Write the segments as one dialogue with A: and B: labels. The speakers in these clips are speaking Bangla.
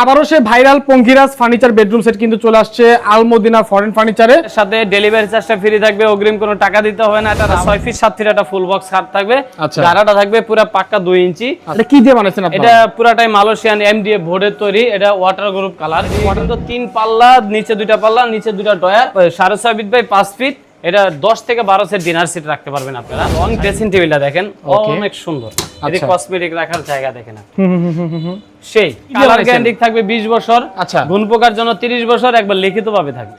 A: আবারও সে viral Pankiraj furniture bedroom set কিন্তু চলে আসছে আলমদিনা ফরেন ফার্নিচারে
B: সাথে ডেলিভারি চার্জটা ফ্রি থাকবে অগ্রিম কোনো টাকা দিতে হবে না এটা ছয় ফিট সাত ফিট একটা ফুল বক্স খাট থাকবে।
A: আচ্ছা।
B: গাড়াটা থাকবে পুরো পাক্কা দুই ইঞ্চি।
A: এটা কি দিয়ে বানাইছেন
B: এটা পুরাটাই মালয়েশিয়ান এমডিএফ বোর্ডের তৈরি এটা ওয়াটার গ্রুপ কালার তিন পাল্লা নিচে দুইটা পাল্লা নিচে দুইটা ডয়ার সাড়ে ছয় ফিট বাই পাঁচ ফিট এটা দশ থেকে বারো সেট ডিনার সিট রাখতে পারবেন আপনারা। লং ড্রেসিং টেবিলটা দেখেন। অনেক সুন্দর। এদিকে
A: আচ্ছা।
B: কসমেটিক রাখার জায়গা দেখেন। সেই কালার? গ্যারান্টি থাকবে বিশ বছর।
A: আচ্ছা।
B: গুণ পোকার জন্য তিরিশ বছর একবার লিখিত ভাবে থাকবে।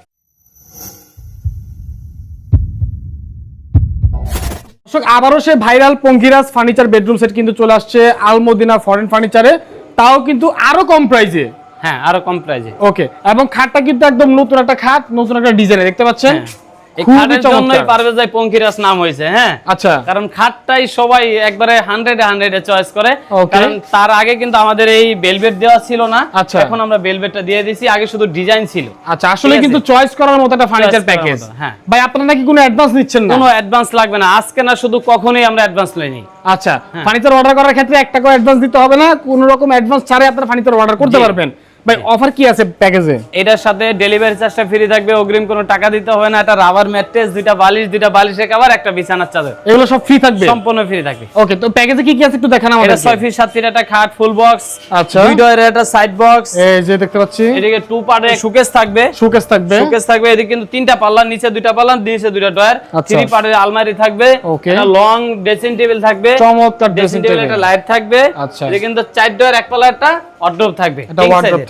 A: দর্শক, আবারও সে viral Pankiraj furniture bedroom set কিন্তু চলে আসছে আলমদিনা ফরেন ফার্নিচারে তাও কিন্তু আরও কম প্রাইসে
B: হ্যাঁ আরও কম প্রাইজে
A: ওকে এবং খাটটা কিন্তু একদম নতুন একটা খাট নতুন একটা ডিজাইনে দেখতে পাচ্ছেন?
B: হ্যাঁ। এই খাটের জন্যই পারভেজ ভাই পঙ্কিরাজ নাম হয়েছে হ্যাঁ?
A: আচ্ছা।
B: কারণ খাটটাই সবাই একবারে হান্ড্রেড হান্ড্রেড চয়েস করে। কারণ তার আগে কিন্তু আমাদের এই বেলভেট দেওয়া ছিল না।
A: আচ্ছা।
B: এখন আমরা বেলভেটটা দিয়ে দিয়েছি আগে শুধু ডিজাইন ছিল।
A: আচ্ছা আসলে কিন্তু চয়েস করার মতো একটা ফার্নিচার প্যাকেজ
B: হ্যাঁ।
A: ভাই আপনারা নাকি কোনো অ্যাডভান্স নিচ্ছেন না?
B: কোনো অ্যাডভান্স লাগবে না। আজকে না শুধু কখনোই আমরা অ্যাডভান্স লইনি
A: আচ্ছা
B: হ্যাঁ।
A: ফার্নিচার অর্ডার করার ক্ষেত্রে এক টাকা অ্যাডভান্স দিতে হবে না। কোনো রকম অ্যাডভান্স ছাড়াই আপনারা ফার্নিচার অর্ডার করতে পারবেন। ভাই অফার কি আছে প্যাকেজে
B: এটার সাথে ডেলিভারি চার্জটা ফ্রি থাকবে অগ্রিম কোনো টাকা দিতে হবে না একটা রাবার ম্যাট্রেস দুইটা বালিশ দুইটা বালিশের কভার একটা বিছানার চাদর।
A: এগুলো সব ফ্রি থাকবে?
B: সম্পূর্ণ ফ্রি থাকবে।
A: ওকে তো প্যাকেজে কি কি আছে একটু দেখান
B: এটা
A: আমাদের
B: ছয় ফিট সাত ফিট একটা খাট ফুল বক্স
A: আচ্ছা।
B: দুই ডয়ের একটা সাইড বক্স
A: এই যে দেখতে পাচ্ছি।
B: এদিকে টু পার্টের সুকেস থাকবে।
A: শোকেস থাকবে।
B: শোকেস থাকবে এদিকে কিন্তু তিনটা পাল্লা নিচে দুইটা পাল্লা নিচে দুইটা ডয়ার। থ্রি পার্টের আলমারি থাকবে. একটা লং ড্রেসিং টেবিল থাকবে।
A: চমৎকার
B: ড্রেসিং টেবিল একটা লাইট থাকবে।
A: আচ্ছা।
B: এদিকে কিন্তু চার ডয়ার এক পাল্লা একটা ওয়ার্ডরোব থাকবে
A: এটা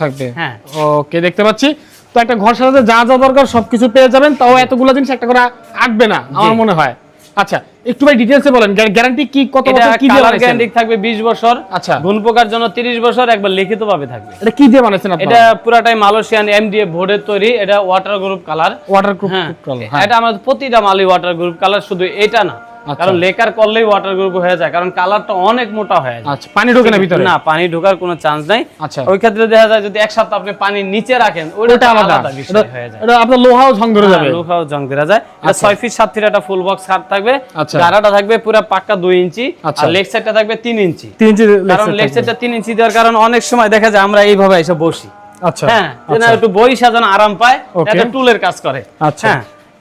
A: থাকবে।
B: হ্যাঁ।
A: ওকে দেখতে পাচ্ছি। তো একটা ঘর সাজাতে যা যা দরকার সবকিছু পেয়ে যাবেন তাও এতগুলো জিনিস একটা করে আটবে না আমার মনে হয়। আচ্ছা একটু ভাই ডিটেইলসে বলেন গ্যারান্টি কি কত বছর কি দিয়ে
B: কালার গ্যারান্টি থাকবে 20 বছর
A: আচ্ছা।
B: গুণ পোকার জন্য 30 বছর একবার লিখিত ভাবে থাকবে।
A: এটা কি দিয়ে বানাইছেন
B: এটা
A: আপনারা
B: পুরাটাই মালয়েশিয়ান এমডিএফ বোর্ডের তৈরি এটা ওয়াটার গ্রুপ কালার
A: ওয়াটারপ্রুফ
B: হ্যাঁ
A: হ্যাঁ।
B: এটা আমাদের প্রতিটা মালই ওয়াটার গ্রুপ কালার শুধু এটা না। কারণ লেকার করলেই ওয়াটার গ্রুপ হয়ে যায় কারণ কালারটা অনেক মোটা হয়ে যায়।
A: আচ্ছা পানি ঢোকে না ভিতরে?
B: না পানি ঢোকার কোনো চান্স নাই।
A: আচ্ছা।
B: ওই ক্ষেত্রে দেখা যায় যদি এক সপ্তাহ আপনি পানি নিচে রাখেন ওটা
A: আলাদা।
B: বিষয় হয়ে যায়।
A: এটা আপনার লোহাও ঝং ধরে যাবে।
B: হ্যাঁ, লোহাও জং দেওয়া যায়।
A: আচ্ছা।
B: ফিট ফিট একটা ফুল বক্স খাট থাকবে।
A: আচ্ছা।
B: গাড়াটা থাকবে পুরো পাক্কা দুই ইঞ্চি।
A: আচ্ছা।
B: আর লেগ সাইডটা থাকবে তিন ইঞ্চি।
A: ইঞ্চি
B: কারণ লেগ সাইডটা তিন ইঞ্চি দেওয়ার কারণ অনেক সময় দেখা যায় আমরা এইভাবে এসে বসি।
A: আচ্ছা।
B: হ্যাঁ
A: আচ্ছা।
B: একটু বই সাজানো আরাম পায়. এটা টুলের কাজ করে।
A: আচ্ছা।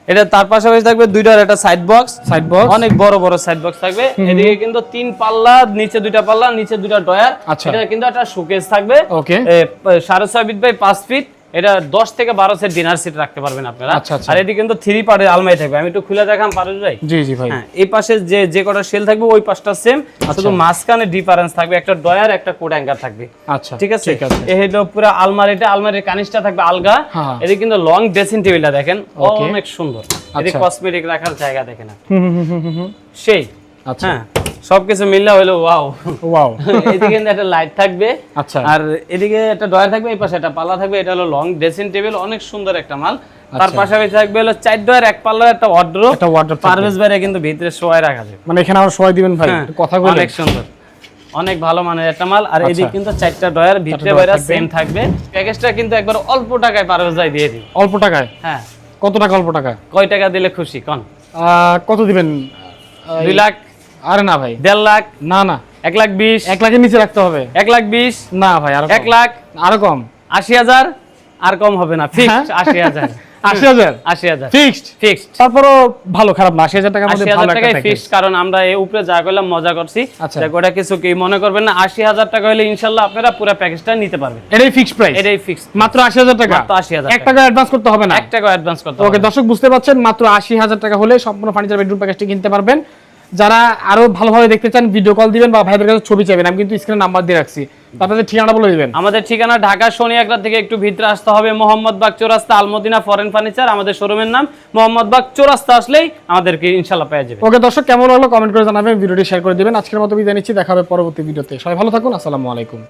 B: এটা তার পাশাপাশি থাকবে দুইটার একটা সাইড বক্স
A: সাইড বক্স
B: অনেক বড় বড় সাইড বক্স থাকবে। এদিকে কিন্তু তিন পাল্লা নিচে দুইটা পাল্লা নিচে দুইটা ডয়ার
A: আচ্ছা।
B: এটা কিন্তু একটা শোকেস থাকবে।
A: ওকে
B: সাড়ে ছয় ফিট বাই পাঁচ ফিট এটা দশ থেকে বারো সেট ডিনার সিট রাখতে পারবেন আপনারা।
A: আচ্ছা, আচ্ছা।
B: আর এটি কিন্তু থ্রি পার্টের আলমারি থাকবে। আমি একটু খুলে দেখাম পারুল ভাই?
A: জি জি ভাই।
B: হ্যাঁ এই পাশে যে যে কটা সেল থাকবে ওই পাশটা সেম শুধু মাঝখানে ডিফারেন্স থাকবে একটা ডয়ার একটা কোড অ্যাঙ্কার থাকবে।
A: আচ্ছা
B: ঠিক আছে?
A: ঠিক আছে।
B: এ হলো পুরো আলমারিটা। আলমারির কানিসটা থাকবে আলগা।
A: হ্যাঁ।
B: এদিকে কিন্তু লং ড্রেসিং টেবিলটা দেখেন. অনেক সুন্দর। এদিকে
A: আচ্ছা।
B: কসমেটিক রাখার জায়গা দেখেন
A: হুম হুম হুম হুম হুম।
B: সেই।
A: আচ্ছা।
B: হ্যাঁ। সবকিছু মিললে হলো ওয়াও
A: ওয়াও
B: এদিকে কিন্তু একটা লাইট থাকবে।
A: আচ্ছা।
B: আর এদিকে একটা ডয়ার থাকবে এই পাশে একটা পাল্লা থাকবে এটা হলো লং ড্রেসিং টেবিল অনেক সুন্দর একটা মাল। তার
A: আচ্ছা।
B: পাশাপাশি থাকবে হলো চার ডয়ার এক পাল্লার একটা ওয়ার্ড্রোব
A: একটা ওয়াটার
B: পারভেজ বাইরে কিন্তু ভিতরে শোয়াই রাখা যাবে
A: মানে এখানে আমার সবাই দিবেন ভাই
B: হ্যাঁ,
A: কথা বলে
B: অনেক সুন্দর। অনেক ভালো মানের একটা মাল। আর
A: আচ্ছা।
B: এদিকে কিন্তু চারটা ডয়ার ভিতরে বাইরে
A: থাকবে।
B: সেম থাকবে। প্যাকেজটা কিন্তু একবার অল্প টাকায় পারভেজ ভাই দিয়ে দিই
A: অল্প টাকায়?
B: হ্যাঁ।
A: কত টাকা অল্প টাকা
B: কয় টাকা দিলে খুশি? কোন।
A: কত দিবেন?
B: দুই লাখ
A: আরে না ভাই।
B: দেড় লাখ?
A: না না।
B: এক লাখ বিশ?
A: এক লাখের নিচে রাখতে হবে।
B: এক লাখ বিশ?
A: না ভাই আরও
B: এক লাখ?
A: আরও কম।
B: আশি হাজার? আর কম হবে না। ফিক্সড
A: হ্যাঁ?
B: আশি হাজার।
A: আশি হাজার?
B: আশি হাজার।
A: ফিক্সড
B: ফিক্সড
A: তারপরও ভালো খারাপ না। আশি হাজার টাকার মধ্যে ভালো
B: টাকায় ফিক্সড কারণ আমরা এই উপরে যা করলাম মজা করছি।
A: আচ্ছা।
B: ওটা কিছু কি মনে করবেন না? আশি হাজার টাকা হলে ইনশাল্লাহ আপনারা পুরো প্যাকেজটা নিতে পারবেন।
A: এটাই ফিক্সড প্রাইস
B: এটাই ফিক্সড
A: মাত্র আশি হাজার টাকা?
B: মাত্র 80,000
A: এক টাকা অ্যাডভান্স করতে হবে না?
B: এক টাকা অ্যাডভান্স করতে
A: ওকে দর্শক বুঝতে পারছেন মাত্র আশি হাজার টাকা হলে সম্পূর্ণ ফার্নিচার বেডরুম প্যাকেজটি কিনতে পারবেন। যারা আরও ভালোভাবে দেখতে চান ভিডিও কল দিবেন বা ভাইদের কাছে ছবি চাইবেন আমি কিন্তু স্ক্রিনে নাম্বার দিয়ে রাখছি। আপনাদের ঠিকানা বলে দিবেন।
B: আমাদের ঠিকানা ঢাকা শনি একলা থেকে একটু ভিতরে আসতে হবে মোহাম্মদ বাগ চৌরাস্তা আলমদিনা ফরেন ফার্নিচার আমাদের শোরুমের নাম মোহাম্মদ বাগ চৌরাস্তা আসলেই আমাদেরকে ইনশাল্লাহ পেয়ে যাবে।
A: ওকে দর্শক কেমন হলো কমেন্ট করে জানাবেন ভিডিওটি শেয়ার করে দিবেন। আজকের মতো বিদায় নিচ্ছি দেখা হবে পরবর্তী ভিডিওতে সবাই ভালো থাকুন আসসালামু আলাইকুম।